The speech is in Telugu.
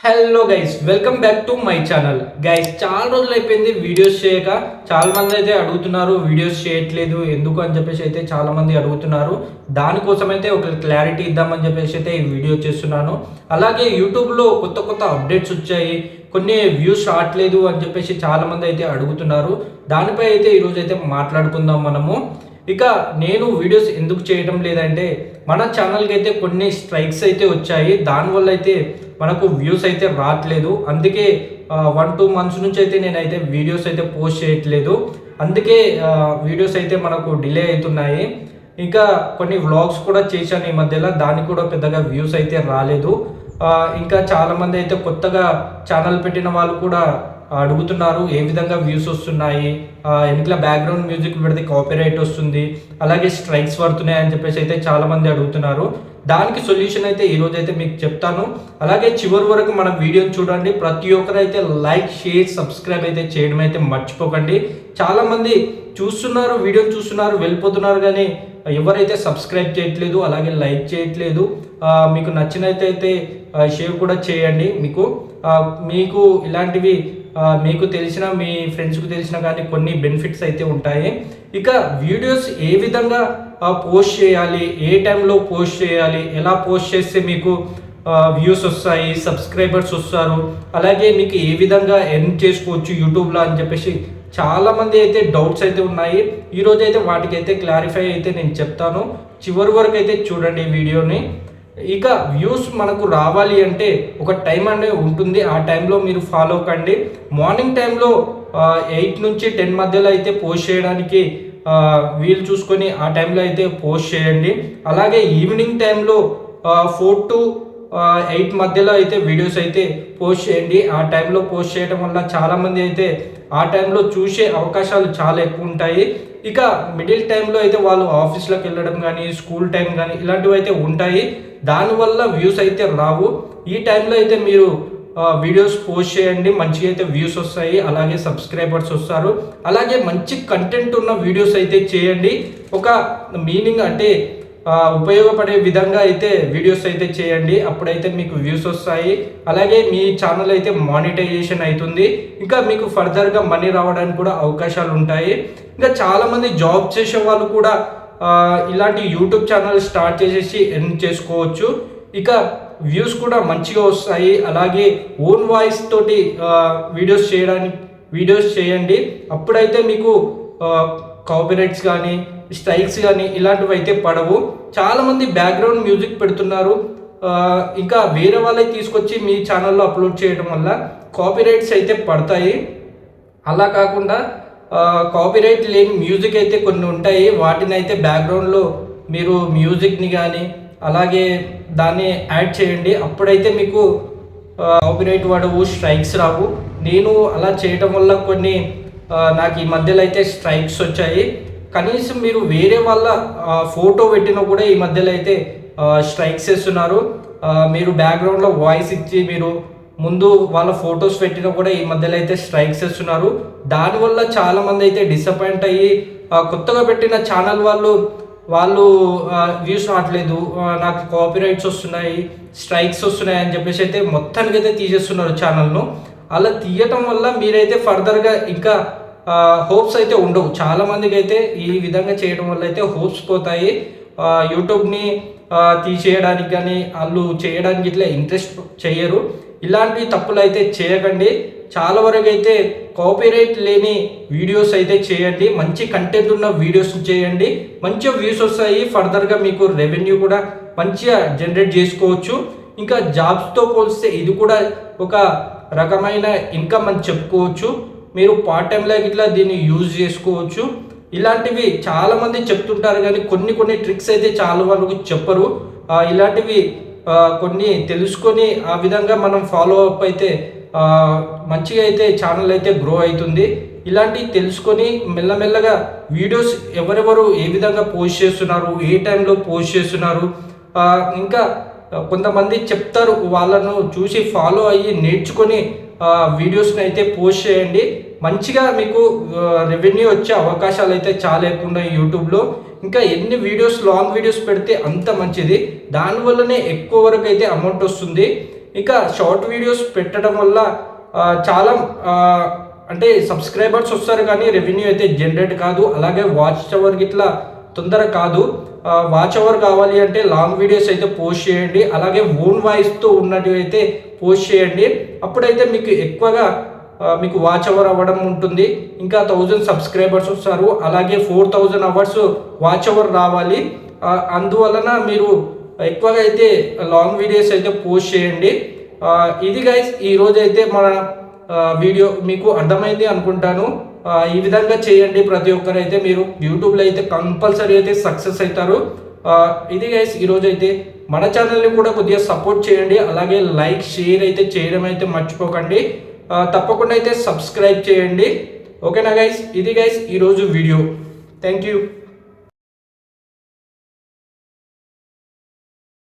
Hello guys welcome back to my channel guys చాలా రోజులు అయిపోయింది వీడియోస్ చేయక. చాలా మంది అయితే అడుగుతున్నారు వీడియోస్ చేయట్లేదు. ఎందుకు? అని చెప్పేసి అయితే చాలా మంది అడుగుతున్నారు. దానికోసం అయితే ఒక క్లారిటీ ఇద్దామని చెప్పేసి అయితే ఈ వీడియో చేస్తున్నాను. అలాగే యూట్యూబ్లో కొత్త కొత్త అప్డేట్స్ వచ్చాయి. కొన్ని వ్యూస్ రావట్లేదు అని చెప్పేసి చాలా మంది అయితే అడుగుతున్నారు. దానిపై అయితే ఈరోజు అయితే మాట్లాడుకుందాం మనము. ఇక నేను వీడియోస్ ఎందుకు చేయడం లేదంటే మన ఛానల్కి అయితే కొన్ని స్ట్రైక్స్ అయితే వచ్చాయి. దానివల్ల అయితే మనకు వ్యూస్ అయితే రావట్లేదు. అందుకే వన్ టూ మంత్స్ నుంచి అయితే నేనైతే వీడియోస్ అయితే పోస్ట్ చేయట్లేదు. అందుకే వీడియోస్ అయితే మనకు డిలే అవుతున్నాయి. ఇంకా కొన్ని వ్లాగ్స్ కూడా చేశాను ఈ మధ్యలో. దానికి కూడా పెద్దగా వ్యూస్ అయితే రాలేదు. ఇంకా చాలామంది అయితే కొత్తగా ఛానల్ పెట్టిన వాళ్ళు కూడా అడుగుతున్నారు ఏ విధంగా వ్యూస్ వస్తున్నాయి ఆ, బ్యాక్గ్రౌండ్ మ్యూజిక్ పెడితే కాపీరైట్ వస్తుంది అలాగే స్ట్రైక్స్ పడుతున్నాయి అని చెప్పేసి అయితే చాలామంది అడుగుతున్నారు. దానికి సొల్యూషన్ అయితే ఈరోజు అయితే మీకు చెప్తాను. అలాగే చివరి వరకు మన వీడియోని చూడండి. ప్రతి ఒక్కరు అయితే లైక్ షేర్ సబ్స్క్రైబ్ అయితే చేయడం అయితే మర్చిపోకండి. చాలామంది చూస్తున్నారు వీడియో చూస్తున్నారు వెళ్ళిపోతున్నారు కానీ ఎవరైతే సబ్స్క్రైబ్ చేయట్లేదు అలాగే లైక్ చేయట్లేదు మీకు నచ్చినైతే అయితే షేర్ కూడా చేయండి మీకు. మీకు ఇలాంటివి మీకు తెలిసిన మీ ఫ్రెండ్స్కి తెలిసిన కానీ కొన్ని బెనిఫిట్స్ అయితే ఉంటాయి. ఇక వీడియోస్ ఏ విధంగా పోస్ట్ చేయాలి ఏ టైంలో పోస్ట్ చేయాలి ఎలా పోస్ట్ చేస్తే మీకు వ్యూస్ వస్తాయి సబ్స్క్రైబర్స్ వస్తారు అలాగే మీకు ఏ విధంగా ఎర్న్ చేసుకోవచ్చు యూట్యూబ్లో అని చెప్పేసి చాలామంది అయితే డౌట్స్ అయితే ఉన్నాయి. ఈరోజు అయితే వాటికి అయితే క్లారిఫై అయితే నేను చెప్తాను. చివరి వరకు అయితే చూడండి ఈ వీడియోని ఇక వ్యూస్ మనకు రావాలి అంటే ఒక టైం అనేది ఉంటుంది. ఆ టైంలో మీరు ఫాలో కండి. మార్నింగ్ టైంలో ఎయిట్ నుంచి టెన్ మధ్యలో అయితే పోస్ట్ చేయడానికి వీలు చూసుకొని ఆ టైంలో అయితే పోస్ట్ చేయండి. అలాగే ఈవినింగ్ టైంలో ఫోర్ టు ఎయిట్ మధ్యలో అయితే వీడియోస్ అయితే పోస్ట్ చేయండి. ఆ టైంలో పోస్ట్ చేయడం వల్ల చాలామంది అయితే ఆ టైంలో చూసే అవకాశాలు చాలా ఎక్కువ ఉంటాయి. ఇక మిడిల్ టైంలో అయితే వాళ్ళు ఆఫీస్లోకి వెళ్ళడం కానీ స్కూల్ టైం కానీ ఇలాంటివి అయితే ఉంటాయి. దానివల్ల వ్యూస్ అయితే రావు. ఈ టైంలో అయితే మీరు వీడియోస్ పోస్ట్ చేయండి. మంచిగా అయితే వ్యూస్ వస్తాయి. అలాగే సబ్స్క్రైబర్స్ వస్తారు. అలాగే మంచి కంటెంట్ ఉన్న వీడియోస్ అయితే చేయండి. ఒక మీనింగ్ అంటే ఉపయోగపడే విధంగా అయితే వీడియోస్ అయితే చేయండి. అప్పుడైతే మీకు వ్యూస్ వస్తాయి. అలాగే మీ ఛానల్ అయితే మానిటైజేషన్ అవుతుంది. ఇంకా మీకు ఫర్దర్గా మనీ రావడానికి కూడా అవకాశాలు ఉంటాయి. ఇంకా చాలామంది జాబ్ చేసే వాళ్ళు కూడా ఇలాంటి యూట్యూబ్ ఛానల్ స్టార్ట్ చేసేసి ఎర్న్ చేసుకోవచ్చు. ఇక వ్యూస్ కూడా మంచిగా వస్తాయి. అలాగే ఓన్ వాయిస్ తోటి వీడియోస్ చేయడానికి వీడియోస్ చేయండి. అప్పుడైతే మీకు కాపీరైట్స్ కానీ స్ట్రైక్స్ కానీ ఇలాంటివి అయితే పడవు. చాలామంది బ్యాక్గ్రౌండ్ మ్యూజిక్ పెడుతున్నారు. ఇంకా వేరే వాళ్ళే తీసుకొచ్చి మీ ఛానల్లో అప్లోడ్ చేయడం వల్ల కాపీరైట్స్ అయితే పడతాయి. అలా కాకుండా కాపీరైట్ లేని మ్యూజిక్ అయితే కొన్ని ఉంటాయి. వాటిని అయితే బ్యాక్గ్రౌండ్లో మీరు మ్యూజిక్ని కానీ అలాగే దాన్ని యాడ్ చేయండి. అప్పుడైతే మీకు కాపీరైట్ పడవు స్ట్రైక్స్ రావు. నేను అలా చేయటం వల్ల కొన్ని నాకు ఈ మధ్యలో అయితే స్ట్రైక్స్ వచ్చాయి. కనీసం మీరు వేరే వాళ్ళ ఫోటో పెట్టినా కూడా ఈ మధ్యలో అయితే స్ట్రైక్స్ వేస్తున్నారు. మీరు బ్యాక్గ్రౌండ్లో వాయిస్ ఇచ్చి మీరు ముందు వాళ్ళ ఫొటోస్ పెట్టినా కూడా ఈ మధ్యలో అయితే స్ట్రైక్స్ వేస్తున్నారు. దానివల్ల చాలా మంది అయితే డిసప్పాయింట్ అయ్యి కొత్తగా పెట్టిన ఛానల్ వాళ్ళు వాళ్ళు వ్యూస్ రావట్లేదు. నాకు కాపీరైట్స్ వస్తున్నాయి స్ట్రైక్స్ వస్తున్నాయి అని చెప్పేసి అయితే మొత్తానికి అయితే తీసేస్తున్నారు ఛానల్ను అలా తీయటం వల్ల మీరైతే ఫర్దర్గా ఇంకా హోప్స్ అయితే ఉండవు. చాలా మందికి అయితే ఈ విధంగా చేయడం వల్ల అయితే హోప్స్ పోతాయి. యూట్యూబ్ని తీసేయడానికి కానీ వాళ్ళు చేయడానికి ఇట్లా ఇంట్రెస్ట్ చేయరు. ఇలాంటి తప్పులు అయితే చేయకండి. చాలా వరకు అయితే కాపీరైట్ లేని వీడియోస్ అయితే చేయండి. మంచి కంటెంట్ ఉన్న వీడియోస్ చేయండి. మంచిగా వ్యూస్ వస్తాయి. ఫర్దర్గా మీకు రెవెన్యూ కూడా మంచిగా జనరేట్ చేసుకోవచ్చు. ఇంకా జాబ్స్తో పోలిస్తే ఇది కూడా ఒక రకమైన ఇన్కమ్ అని చెప్పుకోవచ్చు. మీరు పార్ట్ టైం ఇట్లా దీన్ని యూజ్ చేసుకోవచ్చు. ఇలాంటివి చాలామంది చెప్తుంటారు కానీ కొన్ని కొన్ని ట్రిక్స్ అయితే చాలా వరకు చెప్పరు. ఇలాంటివి కొన్ని తెలుసుకొని ఆ విధంగా మనం ఫాలో అప్ అయితే మంచిగా అయితే ఛానల్ అయితే గ్రో అవుతుంది. ఇలాంటివి తెలుసుకొని మెల్లమెల్లగా వీడియోస్ ఎవరెవరు ఏ విధంగా పోస్ట్ చేస్తున్నారు ఏ టైంలో పోస్ట్ చేస్తున్నారు ఇంకా కొంతమంది చెప్తారు వాళ్ళను చూసి ఫాలో అయ్యి నేర్చుకొని వీడియోస్ని అయితే పోస్ట్ చేయండి. మంచిగా మీకు రెవెన్యూ వచ్చే అవకాశాలు అయితే చాలా ఎక్కువ ఉన్నాయి యూట్యూబ్లో. ఇంకా ఎన్ని వీడియోస్ లాంగ్ వీడియోస్ పెడితే అంత మంచిది. దానివల్లనే ఎక్కువ వరకు అయితే అమౌంట్ వస్తుంది. ఇంకా షార్ట్ వీడియోస్ పెట్టడం వల్ల చాలా అంటే సబ్స్క్రైబర్స్ వస్తారు కానీ రెవెన్యూ అయితే జనరేట్ కాదు. అలాగే వాచ్ అవర్ గిట్లా తొందర కాదు. వాచ్ అవర్ కావాలి అంటే లాంగ్ వీడియోస్ అయితే పోస్ట్ చేయండి. అలాగే ఓన్ వాయిస్తో ఉన్నట్టు అయితే పోస్ట్ చేయండి. అప్పుడైతే మీకు ఎక్కువగా మీకు వాచ్ అవర్ అవ్వడం ఉంటుంది. ఇంకా థౌజండ్ సబ్స్క్రైబర్స్ వస్తారు. అలాగే four thousand hours watch hour రావాలి. అందువలన మీరు ఎక్కువగా అయితే లాంగ్ వీడియోస్ అయితే పోస్ట్ చేయండి. ఇది గైస్ ఈరోజు అయితే మన వీడియో మీకు అర్థమైంది అనుకుంటాను. ఈ విధంగా చేయండి. ప్రతి ఒక్కరు అయితే మీరు యూట్యూబ్లో అయితే కంపల్సరీ అయితే సక్సెస్ అవుతారు. ఇది గైస్ ఈరోజు అయితే మన ఛానల్ని కూడా కొద్దిగా సపోర్ట్ చేయండి. అలాగే లైక్ షేర్ అయితే చేయడం అయితే మర్చిపోకండి. తప్పకుండా అయితే సబ్స్క్రైబ్ చేయండి. ఓకేనా గైస్ ఇది గైస్ ఈరోజు వీడియో థ్యాంక్ యూ